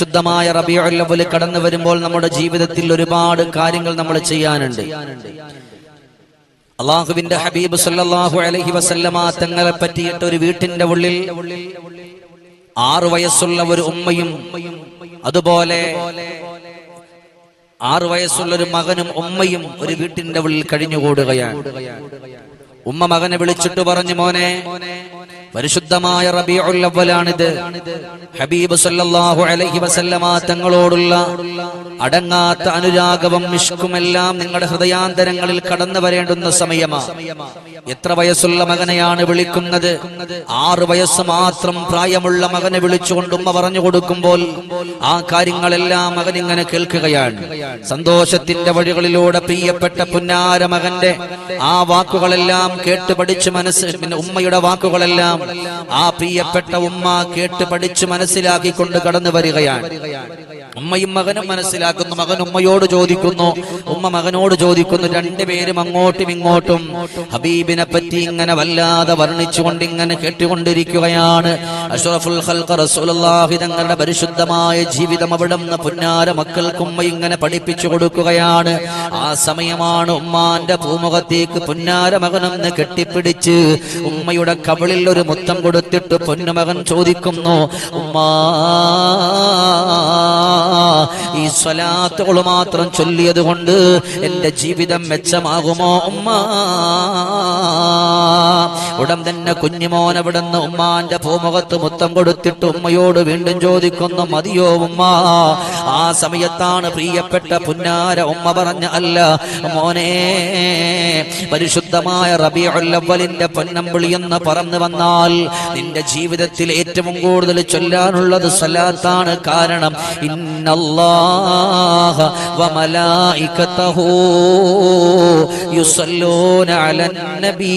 പരിശുദ്ധമായ റബിയുള്ളവൽ കടന്നു വരുമ്പോൾ നമ്മുടെ ജീവിതത്തിൽ ഒരുപാട് കാര്യങ്ങൾ നമ്മൾ ചെയ്യാനുണ്ട്. അള്ളാഹുവിന്റെ ഹബീബ് സല്ലാഹു അലഹി വസല്ലമ തങ്ങളെ പറ്റിയിട്ട് ഒരു വീട്ടിന്റെ ഉള്ളിൽ ആറു വയസ്സുള്ള ഒരു ഉമ്മയും അതുപോലെ ആറു വയസ്സുള്ള ഒരു മകനും ഉമ്മയും ഒരു വീട്ടിന്റെ ഉള്ളിൽ കഴിഞ്ഞുകൂടുകയാണ്. ഉമ്മ മകനെ വിളിച്ചിട്ട് പറഞ്ഞു മോനെ പരിശുദ്ധമായ റബീഉൽ അവ്വലാണിത്. ഹബീബ് സല്ലല്ലാഹു അലൈഹി വസല്ലമ തങ്ങളോടുള്ള അടങ്ങാത്ത അനുരാഗവും മിഷ്കുമെല്ലാം നിങ്ങളുടെ ഹൃദയാന്തരങ്ങളിൽ കടന്നു വരേണ്ടുന്ന സമയമാ. എത്ര വയസ്സുള്ള മകനെയാണ് വിളിക്കുന്നത്? ആറു വയസ്സ് മാത്രം പ്രായമുള്ള മകനെ വിളിച്ചുകൊണ്ട് ഉമ്മ പറഞ്ഞു കൊടുക്കുമ്പോൾ ആ കാര്യങ്ങളെല്ലാം മകൻ ഇങ്ങനെ കേൾക്കുകയാണ്. സന്തോഷത്തിന്റെ വഴികളിലൂടെ പ്രിയപ്പെട്ട പുന്നാര മകന്റെ ആ വാക്കുകളെല്ലാം കേട്ട് പഠിച്ച് മനസ്സ് പിന്നെ ഉമ്മയുടെ വാക്കുകളെല്ലാം ആ പ്രിയപ്പെട്ട ഉമ്മ കേട്ട് പഠിച്ചു മനസ്സിലാക്കിക്കൊണ്ട് കടന്നു വരികയാണ്. ഉമ്മയും മകനും മനസ്സിലാക്കുന്നു. മകൻ ഉമ്മയോട് ചോദിക്കുന്നു. ഉമ്മ മകനോട് ചോദിക്കുന്നു. രണ്ടുപേരും അങ്ങോട്ടും ഇങ്ങോട്ടും ഹബീബിനെ പറ്റി ഇങ്ങനെ വല്ലാതെ വർണിച്ചുകൊണ്ട് ഇങ്ങനെ കേട്ടുകൊണ്ടിരിക്കുകയാണ്. അഷ്റഫുൽ തങ്ങളുടെ പരിശുദ്ധമായ ജീവിതം അവിടെ നിന്ന് പുന്നാര മക്കൾക്ക് ഉമ്മ ഇങ്ങനെ പഠിപ്പിച്ചു കൊടുക്കുകയാണ്. ആ സമയമാണ് ഉമ്മാന്റെ ഭൂമുഖത്തേക്ക് പുന്നാര മകനെന്ന് കെട്ടിപ്പിടിച്ച് ഉമ്മയുടെ കവിളിൽ ഒരു മുത്തം കൊടുത്തിട്ട് പൊന്നുമകൻ ചോദിക്കുന്നു ഉമ്മാ ഈ സ്വലാത്തുകൾ മാത്രം ചൊല്ലിയത് കൊണ്ട് എന്റെ ജീവിതം മെച്ചമാകുമോ ഉമ്മ? ഉടൻ തന്നെ കുഞ്ഞുമോൻ അവിടുന്ന് ഉമ്മാന്റെ പൂമുഖത്ത് മുത്തം കൊടുത്തിട്ട് ഉമ്മയോട് വീണ്ടും ചോദിക്കുന്നു മതിയോ ഉമ്മ? ആ സമയത്താണ് പ്രിയപ്പെട്ട പുന്നാര ഉമ്മ പറഞ്ഞ അല്ല മോനെ പരിശുദ്ധമായ റബിയുല്ലവലിന്റെ പൊന്നമ്പിളി എന്ന് പറന്നു വന്നാൽ നിന്റെ ജീവിതത്തിൽ ഏറ്റവും കൂടുതൽ ചൊല്ലാനുള്ളത് സലാത്താണ്. കാരണം ഇന്നല്ലാഹ വമലായികതഹു യുസല്ലൂന അലൻ നബി.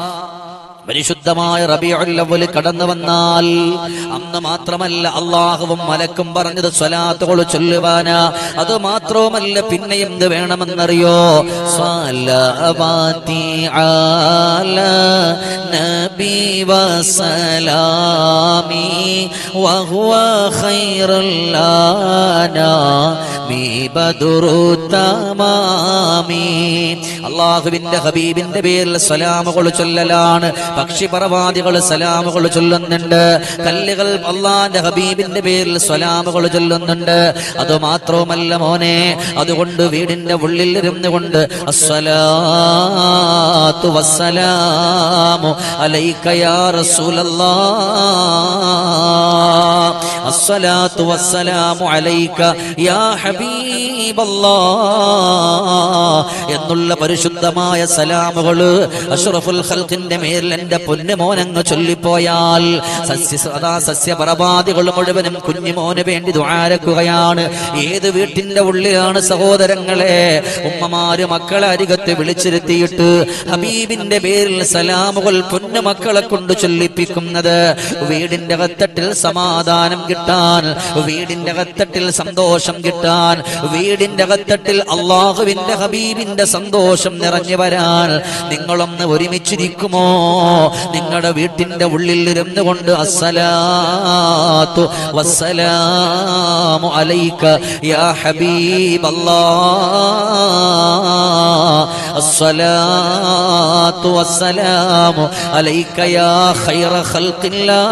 പരിശുദ്ധമായ റബിയുള്ളവൽ കടന്നു വന്നാൽ അന്ന് മാത്രമല്ല അള്ളാഹുവും മലക്കും പറഞ്ഞത് സ്വലാത്തുകൾ ചൊല്ലുവാന. അത് മാത്രവുമല്ല പിന്നെ എന്ത് വേണമെന്നറിയോ? നബി വസലാമി വഹുവ അള്ളാഹുവിന്റെ ഹബീബിന്റെ പേരിൽ സ്വലാമുകൾ ചൊല്ലലാണ്. പക്ഷിപറവാദികൾ സലാമുകൾ ചൊല്ലുന്നുണ്ട്. കല്ലുകൾ അള്ളാന്റെ ഹബീബിന്റെ പേരിൽ സലാമുകൾ ചൊല്ലുന്നുണ്ട്. അത് മാത്രവുമല്ല മോനെ അതുകൊണ്ട് വീടിന്റെ ഉള്ളിൽ ഇരുന്നു കൊണ്ട് അസ്സലാത്തു വസ്സലാമു അലൈക യാ റസൂലല്ലാഹ് അസ്സലാത്തു വസ്സലാമു അലൈക യാ ഹബീബല്ലാഹ് എന്നുള്ള പരിശുദ്ധമായ സലാമുകൾ അഷ്റഫുൽ ഖൽഖിന്റെ മേലിൽ എന്റെ പൊന്നുമോനങ്ങ് ചൊല്ലിപ്പോയാൽ സസ്യ സദാ സസ്യപറവാദികൾ മുഴുവനും കുഞ്ഞുമോന് വേണ്ടി ദ്വാരക്കുകയാണ് ഏത് വീട്ടിന്റെ ഉള്ളിലാണ് സഹോദരങ്ങളെ? ഉമ്മമാര് മക്കളെ അരികത്ത് വിളിച്ചിരുത്തിയിട്ട് ഹബീബിന്റെ പേരിൽ സലാമുകൾ പൊന്നുമക്കളെ കൊണ്ട് ചൊല്ലിപ്പിക്കുന്നത്. വീടിന്റെ കത്തട്ടിൽ സമാധാനം കിട്ടാൻ. വീടിന്റെ കത്തട്ടിൽ സന്തോഷം കിട്ടാൻ. വീടിന്റെ കത്തട്ടിൽ അള്ളാഹുവിന്റെ ഹബീബിന്റെ സന്തോഷം നിറഞ്ഞു വരാൻ. നിങ്ങളൊന്ന് ഒരുമിച്ചിരിക്കുമോ? നിങ്ങളുടെ വീട്ടിന്റെ ഉള്ളിൽ ഇരുന്നു കൊണ്ട് അസ്സലാത്തു വസ്സലാമു അലൈക യാ ഹബീബ് വസ്സലാമു അലൈക യാ ഖൈറ ഖൽഖില്ലാഹ്.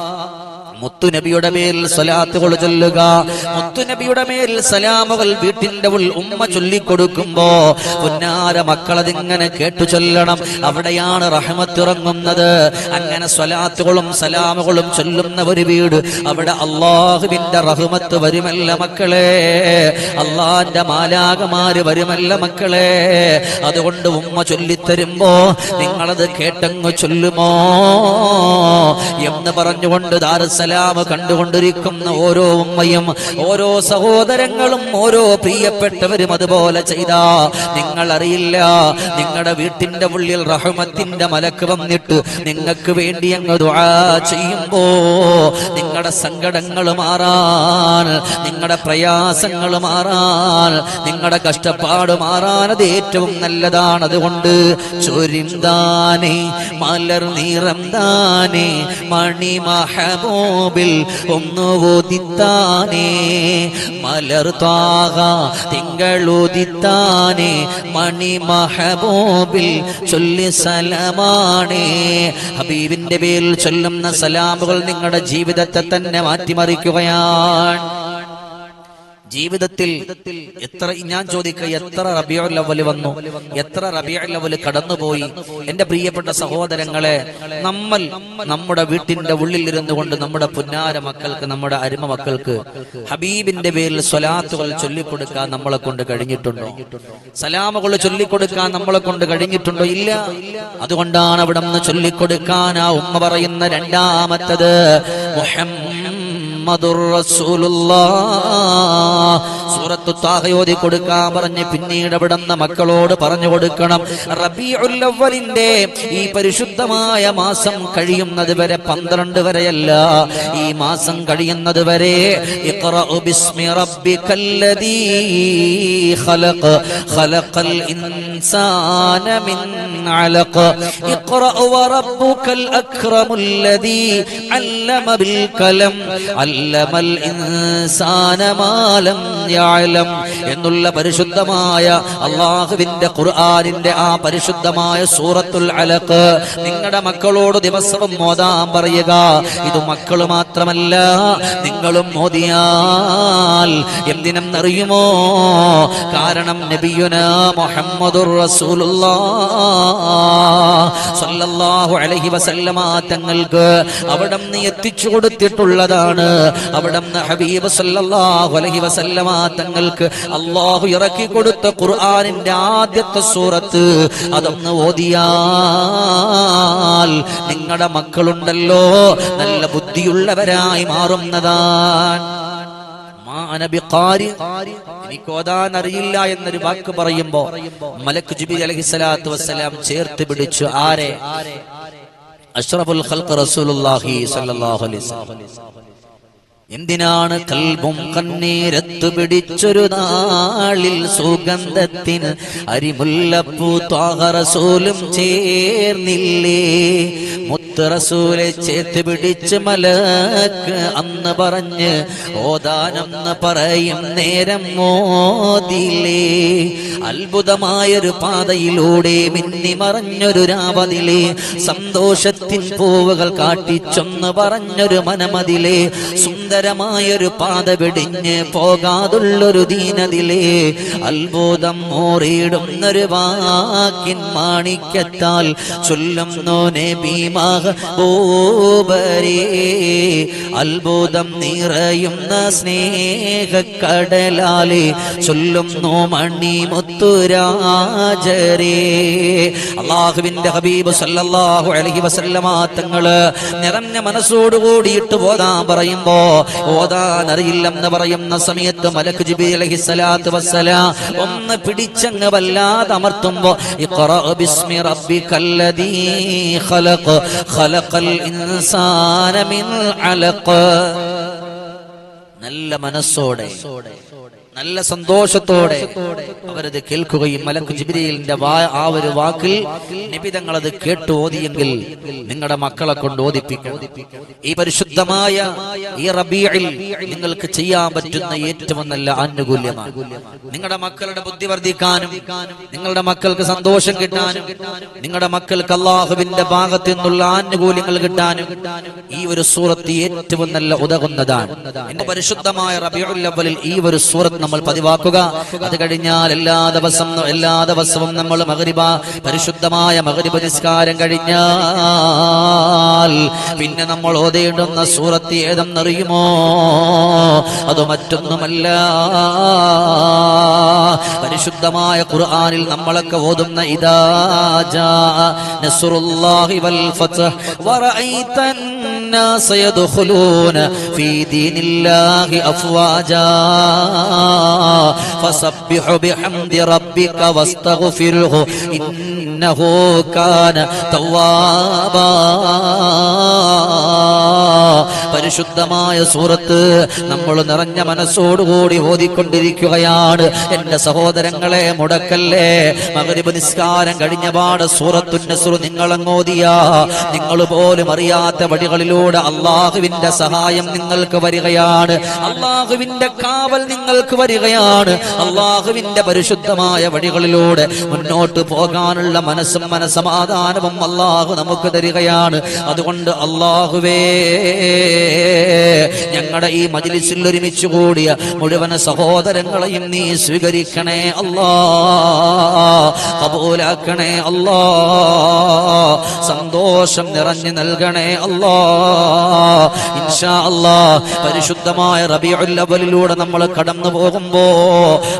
മുത്തുനബിയുടെ മേൽ സലാത്തുകൾ ചൊല്ലുക. മുത്തുനബിയുടെ മേൽ സലാമുകൾ വീട്ടിന്റെ ഉൾ ഉമ്മ ചൊല്ലിക്കൊടുക്കുമ്പോ പുന്നാര മക്കളതിങ്ങനെ കേട്ടു ചൊല്ലണം. അവിടെയാണ് റഹമത്തിറങ്ങുന്നത്. അങ്ങനെ സ്വലാത്തുകളും സലാമുകളും ചൊല്ലുന്ന ഒരു വീട്. അവിടെ അള്ളാഹുവിന്റെ റഹ്മത്ത് വരുമല്ല മക്കളെ. അള്ളാന്റെ മാലാകമാര് വരുമല്ല മക്കളെ. അതുകൊണ്ട് ഉമ്മ ചൊല്ലിത്തരുമ്പോ നിങ്ങളത് കേട്ടങ്ങ് ചൊല്ലുമോ എന്ന് പറഞ്ഞുകൊണ്ട് ദാറുസലാം സലാം കണ്ടുകൊണ്ടിരിക്കുന്ന ഓരോ ഉമ്മയും ഓരോ സഹോദരങ്ങളും ഓരോ പ്രിയപ്പെട്ടവരും അതുപോലെ ചെയ്താ. നിങ്ങൾ അറിയില്ല നിങ്ങളുടെ വീട്ടിന്റെ ഉള്ളിൽ റഹ്മത്തിന്റെ മലക്ക് വന്നിട്ട് നിങ്ങൾക്ക് വേണ്ടി അങ്ങ് ദുആ ചെയ്യുമ്പോ നിങ്ങളുടെ സങ്കടങ്ങൾ മാറാൻ നിങ്ങളുടെ പ്രയാസങ്ങൾ മാറാൻ നിങ്ങളുടെ കഷ്ടപ്പാട് മാറാൻ അത് ഏറ്റവും നല്ലതാണ്. അതുകൊണ്ട് ചൊരിന്താനേ മലർ നീറം താനേ മണി മഹബൂബിൽ ഒന്ന് ഓദിത്താനേ മലർത്താക ത്വാക തിങ്കളുദിത്താനേ മണി മഹബോബിൽ ചൊല്ലി സലമാണേ. ഹബീബിന്റെ പേരിൽ ചൊല്ലുന്ന സലാമുകൾ നിങ്ങളുടെ ജീവിതത്തെ തന്നെ മാറ്റിമറിക്കുകയാണ്. ജീവിതത്തിൽ എത്ര ഞാൻ ചോദിക്ക എത്ര റബിയുൽ അവൽ വന്നു? എത്ര റബിയുൽ അവൽ കടന്നുപോയി? എന്റെ പ്രിയപ്പെട്ട സഹോദരങ്ങളെ നമ്മൾ നമ്മുടെ വീട്ടിന്റെ ഉള്ളിൽ ഇരുന്നു കൊണ്ട് നമ്മുടെ പുന്നാര മക്കൾക്ക് നമ്മുടെ അരുമ മക്കൾക്ക് ഹബീബിന്റെ പേരിൽ സ്വലാത്തുകൾ ചൊല്ലിക്കൊടുക്കാൻ നമ്മളെ കൊണ്ട് കഴിഞ്ഞിട്ടുണ്ടോ? സലാമുകൾ ചൊല്ലിക്കൊടുക്കാൻ നമ്മളെ കൊണ്ട് കഴിഞ്ഞിട്ടുണ്ടോ? ഇല്ല. അതുകൊണ്ടാണ് അവിടെ നിന്ന് ചൊല്ലിക്കൊടുക്കാൻ ആ ഉമ്മ പറയുന്ന രണ്ടാമത്തത് മുഹമ്മദുർ സൂറത്തു താഹ കൊടുക്കാൻ പറഞ്ഞ് പിന്നീട് അവിടുന്ന് മക്കളോട് പറഞ്ഞു കൊടുക്കണം. റബീഉൽ അവ്വലിന്റെ ഈ പരിശുദ്ധമായ മാസം കഴിയുന്നത് വരെ പന്ത്രണ്ട് വരെയല്ല. ഈ മാസം കഴിയുന്നത് വരെ അക്രമുല്ലദീ അല്ലമ ബിൽ കലം അല്ലമൽ ഇൻസാനമാലം യഅലം എന്നുള്ള പരിശുദ്ധമായ അള്ളാഹുവിന്റെ ഖുർആാനിന്റെ ആ പരിശുദ്ധമായ സൂറത്തുൽ അലഖ് നിങ്ങളുടെ മക്കളോട് ദിവസവും മോതാൻ പറയുക. ഇത് മക്കൾ മാത്രമല്ല നിങ്ങളും മോദിയാൽ എന്തിനെന്നറിയുമോ? കാരണം നബിയുന മുഹമ്മദുർ റസൂലുള്ളാഹു അലൈഹി വസല്ലമ തങ്ങൾക്ക് അവിടെ നിന്ന് എത്തിച്ചു കൊടുത്തിട്ടുള്ളതാണ്. അവിടെ നിന്ന് ഹബീബ് സല്ലല്ലാഹു അലൈഹി വസല്ലമ തങ്ങൾക്ക് അള്ളാഹു ഇറക്കി കൊടുത്ത ഖുർആനിന്റെ ആദ്യത്തെ സൂറത്ത് അതൊന്ന് ഓതിയാൽ നിങ്ങളുടെ മക്കളുണ്ടല്ലോ നല്ല ബുദ്ധിയുള്ളവരായി മാറുന്നതാണ്. എനിക്ക് ഓതാൻ അറിയില്ല എന്നൊരു വാക്ക് പറയുമ്പോ മലക്ക് ജിബി അലഹിസ്സലാത്തു വസ്സലാം ചേർത്ത് പിടിച്ചു ആരെ അഷ്റഫുൽ ഖൽഖ് റസൂലുള്ളാഹി സ്വല്ലല്ലാഹു അലൈഹി എന്തിനാണ് കൽബും കണ്ണീരത്തു പിടിച്ചൊരു നാളിൽ സുഗന്ധത്തിന് അരിമുല്ലപ്പൂ ത്വാഹറസൂലും ചേർന്നില്ലേ? മുത്തറസൂലെ ചേത്ത് പിടിച്ച് മലക്ക് അന്ന് പറഞ്ഞ് ഓതാനെന്ന് പറയും നേരം മോദിലേ അത്ഭുതമായൊരു പാതയിലൂടെ മിന്നി മറഞ്ഞൊരു രാവതിലെ സന്തോഷത്തിൻ പൂവുകൾ കാട്ടിച്ചൊന്ന് പറഞ്ഞൊരു മനമതിലെ സുന്ദരമായൊരു പാത വെടിഞ്ഞ് പോകാതുള്ളൊരു ദീനതിലെ അത്ഭുതം മോറിയിടുന്നൊരു വാക്കിൻ മാണിക്കത്താൽ ചൊല്ലുന്നു നബിമാഹ ഓബരേ അത്ഭുതം നിറയുന്ന സ്നേഹക്കടലാലെ ചൊല്ലുന്നു മണി മുത്തുരാജരേ അള്ളാഹുവിന്റെ ഹബീബ് സല്ലല്ലാഹു അലൈഹി വസല്ലമ തങ്ങൾ നിറഞ്ഞ മനസ്സോടുകൂടിയിട്ട് കൂടിയിട്ട് ഓതാൻ പറയുമ്പോ ഓതാൻ അറിയില്ലെന്ന് പറയുന്ന സമയത്ത് മലക്ക് ജിബി അലഹി സലാത്ത് വസ്സല ഒന്ന് പിടിച്ചങ്ങ് വല്ലാതെ അമർത്തുമ്പോ ബിസ്മി റബ്ബിക്കല്ലദീ ഖലഖ ഖലഖൽ ഇൻസാന മിൻ അലഖ. നല്ല മനസ്സോടെ. നല്ല സന്തോഷത്തോടെ അവരത് കേൾക്കുകയും മലക്കു ജിബിരിയിലിന്റെ ആ ഒരു വാക്കിൽ നിബിതങ്ങൾ അത് കേട്ടു ഓതിയെങ്കിൽ നിങ്ങളുടെ മക്കളെ കൊണ്ട് ഓദിപ്പിക്കണം ഈ പരിശുദ്ധമായ ഈ റബീയിൽ നിങ്ങൾക്ക് ചെയ്യാൻ പറ്റുന്ന ഏറ്റവും നല്ല ആനുകൂല്യമാണ്. നിങ്ങളുടെ മക്കളുടെ ബുദ്ധി വർദ്ധിക്കാനും നിങ്ങളുടെ മക്കൾക്ക് സന്തോഷം കിട്ടാനും നിങ്ങളുടെ മക്കൾക്ക് അള്ളാഹുവിന്റെ ഭാഗത്ത് നിന്നുള്ള ആനുകൂല്യങ്ങൾ കിട്ടാനും ഈ ഒരു സൂറത്ത് ഏറ്റവും നല്ല ഉതകുന്നതാണ്. എന്റെ പരിശുദ്ധമായ റബിയുൽ അവലിൽ ഈ ഒരു സൂറത്ത് നമ്മൾ പതിവാക്കുക അത് കഴിഞ്ഞാൽ എല്ലാ ദിവസം എല്ലാ ദിവസവും നമ്മൾ മകരിബ പരിശുദ്ധമായ മകരിബ നിസ്കാരം കഴിഞ്ഞാൽ പിന്നെ നമ്മൾ ഓതേണ്ടുന്ന സൂറത്ത് ഏതെന്നറിയുമോ അത് മറ്റൊന്നുമല്ല പരിശുദ്ധമായ ഖുർആനിൽ നമ്മളൊക്കെ ഓതുന്ന ഇദാ ജാ നസ്റുല്ലാഹി വൽ ഫത്ഹ് വറഅയ്ത الناس يدخلون في دين الله أفواجا فسبح بحمد ربك واستغفره إنه كان توابا. പരിശുദ്ധമായ സൂറത്ത് നമ്മൾ നിറഞ്ഞ മനസ്സോടുകൂടി ഓതിക്കൊണ്ടിരിക്കുകയാണ്. എന്റെ സഹോദരങ്ങളെ മുടക്കല്ലേ? മകരിബ് നിസ്കാരം കഴിഞ്ഞ പാട് സൂറത്തു നിങ്ങളങ്ങോതിയ. നിങ്ങൾ പോലും അറിയാത്ത വഴികളിലൂടെ അള്ളാഹുവിന്റെ സഹായം നിങ്ങൾക്ക് വരികയാണ്. അള്ളാഹുവിന്റെ കാവൽ നിങ്ങൾക്ക് വരികയാണ്. അള്ളാഹുവിന്റെ പരിശുദ്ധമായ വഴികളിലൂടെ മുന്നോട്ട് പോകാനുള്ള മനസ്സും മനസമാധാനവും അള്ളാഹു നമുക്ക് തരികയാണ്. അതുകൊണ്ട് അള്ളാഹുവേ ഞങ്ങളുടെ ഈ മജിലിസിൽ ഒരുമിച്ച് കൂടിയ മുഴുവൻ സഹോദരങ്ങളെയും നീ സ്വീകരിക്കണേ അല്ലാ. കബൂലാക്കണേ അല്ലാ. സന്തോഷം നിറഞ്ഞു നൽകണേ അല്ലാ. ഇൻഷാ അല്ലാ പരിശുദ്ധമായ റബിയുൽ അവലിലൂടെ നമ്മൾ കടന്നു പോകുമ്പോ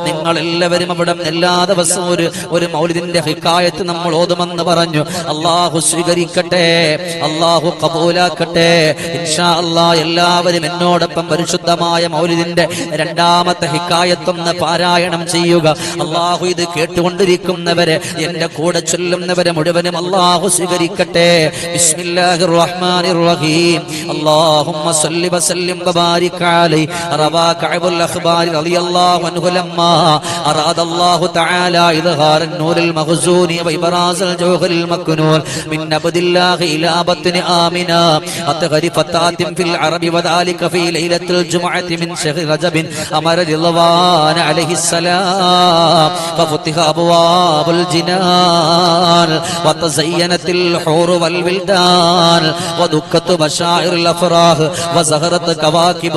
നിങ്ങൾ എല്ലാവരും അവിടെ എല്ലാ ദിവസവും ഒരു ഒരു മൗലിദിന്റെ ഹിക്കായത്ത് നമ്മൾ ഓതുമെന്ന് പറഞ്ഞു. അള്ളാഹു സ്വീകരിക്കട്ടെ അള്ളാഹു കബൂലാക്കട്ടെ ഇൻഷാ എല്ലാവരും എന്നോടൊപ്പം പരിശുദ്ധമായ മൗലിദിന്റെ രണ്ടാമത്തെ ഹിക്കായത്തൊന്ന് പാരായണം ചെയ്യുക അള്ളാഹു ഇത് കേട്ടുകൊണ്ടിരിക്കുന്നവരെ എന്റെ കൂടെ ചൊല്ലുന്നവരെ മുഴുവനും അള്ളാഹു സ്വീകരിക്കട്ടെ ബിസ്മില്ലാഹിർ റഹ്മാനിർ റഹീം اللهم صل وسلم وبارك عليه روى كعب الاخبار رضي الله عنه لما اراد الله تعالى اظهار النور المخزون وابراز الجوهر المكنون من عبد الله الى بطن امنا اطهر فتاه في العرب وذلك في ليلة الجمعة من شهر رجب أمر رضوان عليه السلام ففتح أبواب الجنان وتزينت الحور والولدان ودكت بشائر الأفراح وزهرت كواكب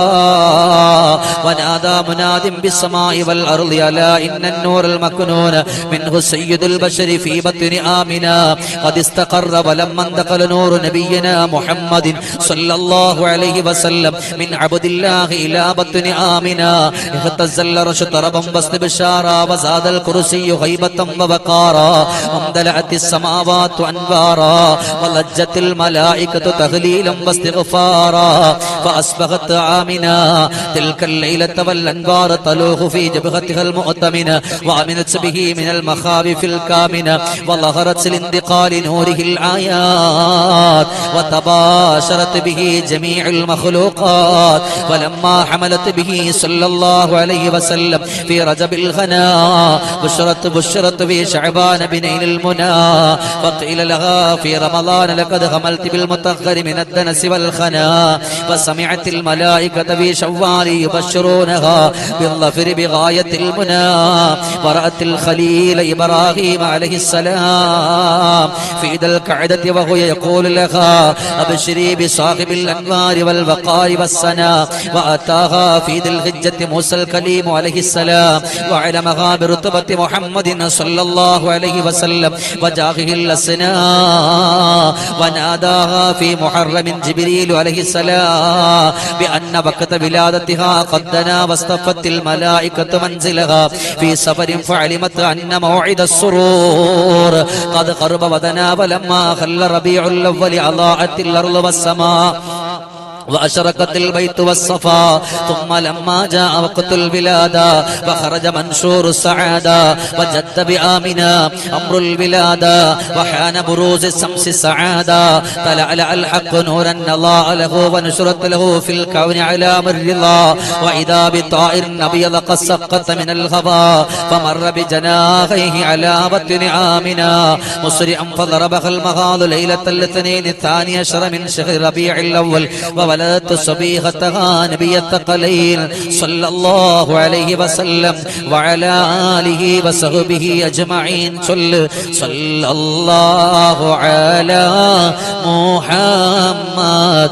الصباح ونادى مناد بالسماء والأرض ألا إن النور المكنون منه سيد البشر في بطن آمنا قد استقر ولما انتقل نور نبينا محمد صلى الله عليه وسلم من عبد الله إلى بطن آمنا. اختزل رش طربا بسط بشارا وزاد الكرسي غيبة وبقارا امدلعت السماوات أنوارا ولجت الملائكة تغليلا واستغفارا. فأصبحت عامنا تلك الليلة والأنوار تلوه في جبهتها المؤتمنة وأمنت به من المخاوف الكامنة. وظهرت لانتقال نوره الآيات وتباشر وتباشرت به جميع المخلوقات. ولما حملت به صلى الله عليه وسلم في رجب الغنا بشرت بشرت في شعبان بنيل المنى. وقيل لها في رمضان لقد غملت بالمطهر من الدنس والخنا. وسمعت الملائكة في شوال يبشرونها بالظفر بغاية المنى. ورأت الخليل إبراهيم عليه السلام في ذا القعدة وهو يقول لها أبشري بصاحب الأنوار والوقار والسنا وأتاها في ذي الحجة موسى الكليم عليه السلام وعلمها برتبة محمد صلى الله عليه وسلم وجاهه الأسنى وناداها في محرم جبريل عليه السلام بأن وقت ولادتها قد دنا واصطفت الملائكة منزلها في سفر فعلمت أن موعد السرور قد قرب ودنا ولما خل ربيع الأول أضاءت الأرض والسماء سما وأشرقت البيت والصفا ثم لما جاء وقت الولادة وخرج منشور السعادة وجد بآمنا أمر الولادة وحان بروز الشمس السعادة تلألأ الحق نورا نضاء له ونشرت له في الكون علام الرضا. وإذا بطائر أبيض قد سقط من الهواء فمر بجناحيه على بطن آمنا. مسرعا فضربها المغاض ليلة الاثنين الثاني عشر من شهر ربيع الأول وولدت صبيغتها نبي الثقلين صلى الله عليه وسلم وعلى آله وصحبه أجمعين صل صلى الله على محمد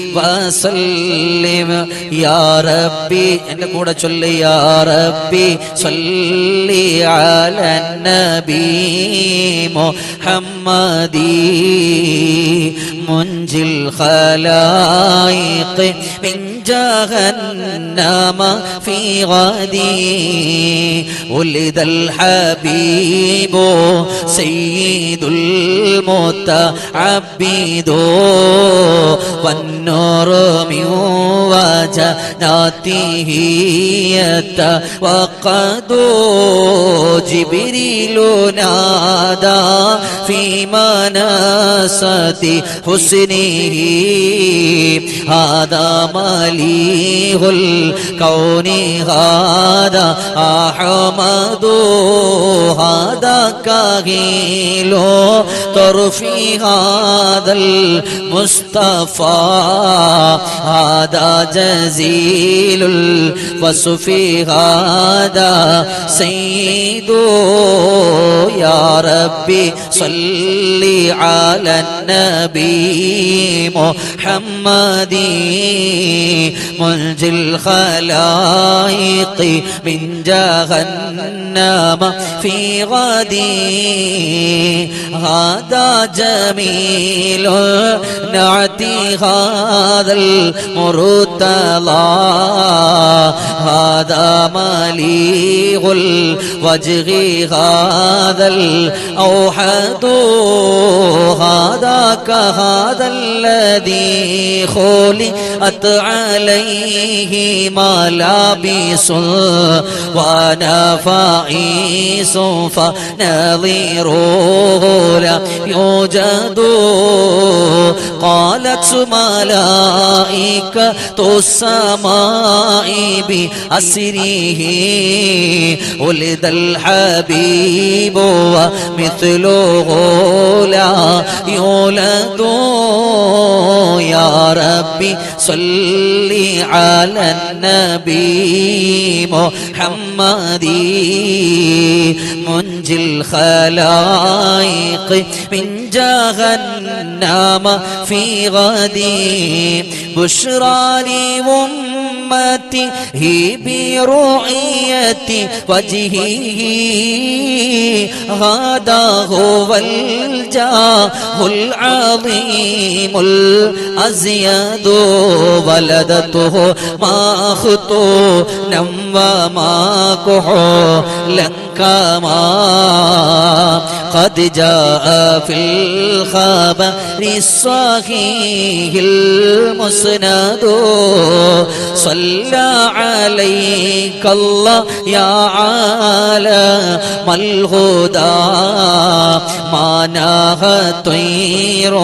വസല്ലിം യാ റബ്ബി എന്റെ കൂടെ ചൊല്ലി യാ റബ്ബി സല്ലി അലൻ നബി മുഹമ്മദി മുൻജിൽ ഖലായിഖ് من جهنم في غدي ولد الحبيب سيد المتعبد والنور من وجناته يتوقد جبريل نادى في مناسة حسنه. هذا مليه الكون هذا أحمد هذا كهيل طرفي هذا المصطفى. هذا جزيل الوصف هذا سيد يا ربي صل على النبي محمد منجي الخلائق من جهنم في غدي هذا جميل نعتي هذا المرتضى. هذا مليغ الوجه. هذا الأوحد. هذا كهذا الذي خلقت عليه ملابس وأنا فائس فنظيره لا يوجد. قالت ملائكة السماء بأسره ولد الحبيب ومثله لا يولد يا ربي صل على النبي محمد منجي الخلائق من جهنم في غدي بشرى لأمته برؤية وجهه. هذا هو الجاه العظيم الأزيد ولدته ما خطونا وما كحولا كما قد جاء في الخبر الصحيح المسند. صلى عليك الله يا عالم الهدى. ما نهى طير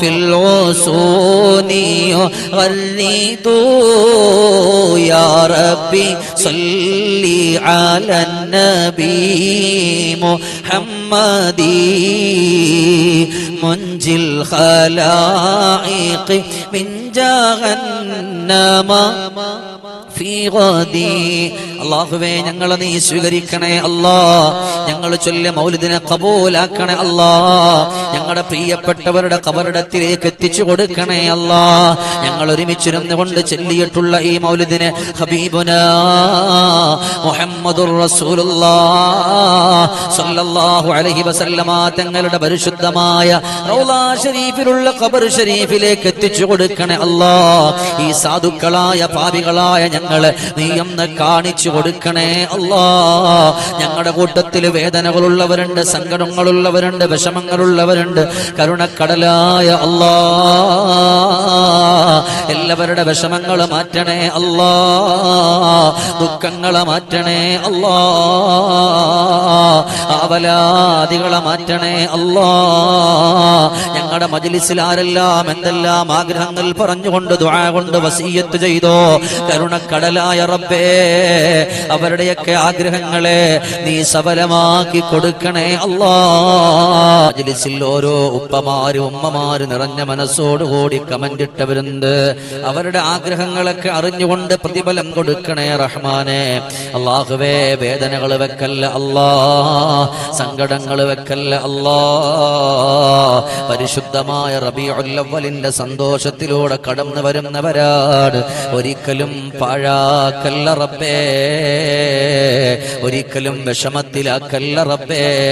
في الغصون يغرد. يا ربي صل على النبي محمد. منجي الخلائق من جهنم. അള്ളാഹുവേ ഞങ്ങളെ നീ സ്വീകരിക്കണേ അല്ലാ. ഞങ്ങൾ ചൊല്ലിയ മൗലിദിനെ കബൂലാക്കണേ അല്ലാ. ഞങ്ങളുടെ പ്രിയപ്പെട്ടവരുടെ കബറിടത്തിലേക്ക് എത്തിച്ചു കൊടുക്കണേ അല്ലാ. ഞങ്ങൾ ഒരുമിച്ചിരുന്നു കൊണ്ട് ചൊല്ലിയിട്ടുള്ള ഈ മൗലിദിനെ ഹബീബുന മുഹമ്മദുർ സല്ലല്ലാഹു അലൈഹി വസല്ലമ തങ്ങളുടെ പരിശുദ്ധമായ റൗളാ ഷരീഫിലുള്ള ഖബർ ഷരീഫിലേക്ക് എത്തിച്ചു കൊടുക്കണേ അല്ലാ. ഈ സാധുക്കളായ പാപികളായ ഞങ്ങളെ നീ ഒന്ന് കാണിച്ചു കൊടുക്കണേ. അല്ലാ ഞങ്ങളുടെ കൂട്ടത്തിൽ വേദനകളുള്ളവരുണ്ട് സങ്കടങ്ങളുള്ളവരുണ്ട് വിഷമങ്ങളുള്ളവരുണ്ട്. കരുണക്കടലായ അല്ലാ എല്ലാവരുടെ വിഷമങ്ങൾ മാറ്റണേ. അല്ലാ ദുഃഖങ്ങളെ മാറ്റണേ. അല്ലാ അവലാദികളെ മാറ്റണേ. അല്ലാ ഞങ്ങളുടെ മജിലിസിൽ ആരെല്ലാം എന്തെല്ലാം ആഗ്രഹങ്ങൾ പറഞ്ഞുകൊണ്ട് ദുആ കൊണ്ട് വസീയത്ത് ചെയ്തോ? കരുണക്കടലായ റബ്ബേ അവരുടെയൊക്കെ ആഗ്രഹങ്ങളെ നീ സഫലമാക്കി കൊടുക്കണേ അല്ലാ. മജിലിസിൽ ഓരോ ഉപ്പമാരും ഉമ്മമാരും നിറഞ്ഞ മനസ്സോടുകൂടി കമന്റ് ഇട്ടവരുണ്ട്. അവരുടെ ആഗ്രഹങ്ങളൊക്കെ അറിഞ്ഞുകൊണ്ട് പ്രതിഫലം കൊടുക്കണേ റഹ്മാനെ. അള്ളാഹുവേ വേദനകൾ വെക്കല്ല അല്ലാ. സങ്കടങ്ങൾ വെക്കല്ല അല്ലാ. പരിശുദ്ധമായ റബിയുല്ലവലിന്റെ സന്തോഷത്തിലൂടെ കടന്നു വരുന്നവരാണ്. ഒരിക്കലും പാഴാക്കല്ല റബ്ബേ. ഒരിക്കലും വിഷമത്തിലാക്കല്ല റബ്ബേ.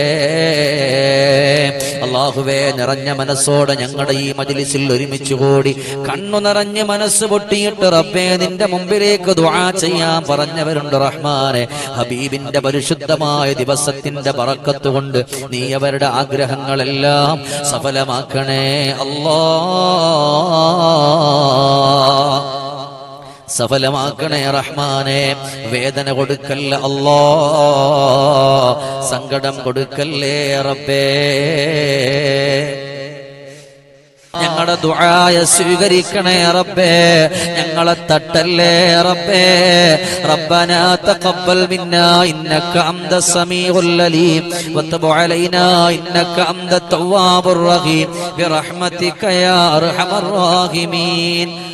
അള്ളാഹുവേ നിറഞ്ഞ മനസ്സോടെ ഞങ്ങളുടെ ഈ മജിലിസിൽ ഒരുമിച്ച് കൂടി കണ്ണു നിറഞ്ഞ് മനസ്സ് പൊട്ടിയിട്ട് റബ്ബേ നിന്റെ മുമ്പിലേക്ക് ദുആ ചെയ്യാൻ പറഞ്ഞവരുണ്ട് റഹ്മാനെ. ഹബീബിന്റെ പരിശുദ്ധമായ ദിവസത്തിന്റെ പറക്കത്തുകൊണ്ട് നീ അവരുടെ ആഗ്രഹങ്ങളെല്ലാം സഫലമാക്കണേ. അല്ലാ. സഫലമാക്കണേ റഹ്മാനെ. വേദന കൊടുക്കല്ല അല്ലോ. സങ്കടം കൊടുക്കല്ലേ റബ്ബേ. ഞങ്ങളുടെ ദുആയ സ്വീകരിക്കണേ റബ്ബേ. ഞങ്ങളെ തട്ടല്ലേ റബ്ബേ. റബ്ബനാ തഖബ്ബൽ മിന്നാ ഇന്നക അൻത സമീഉൽ അലീം. വതബ് അലൈനാ ഇന്നക അൻത തവ്വാബുർ റഹീം. ബിറഹ്മതിക യാ അർഹമർ റഹീമീൻ.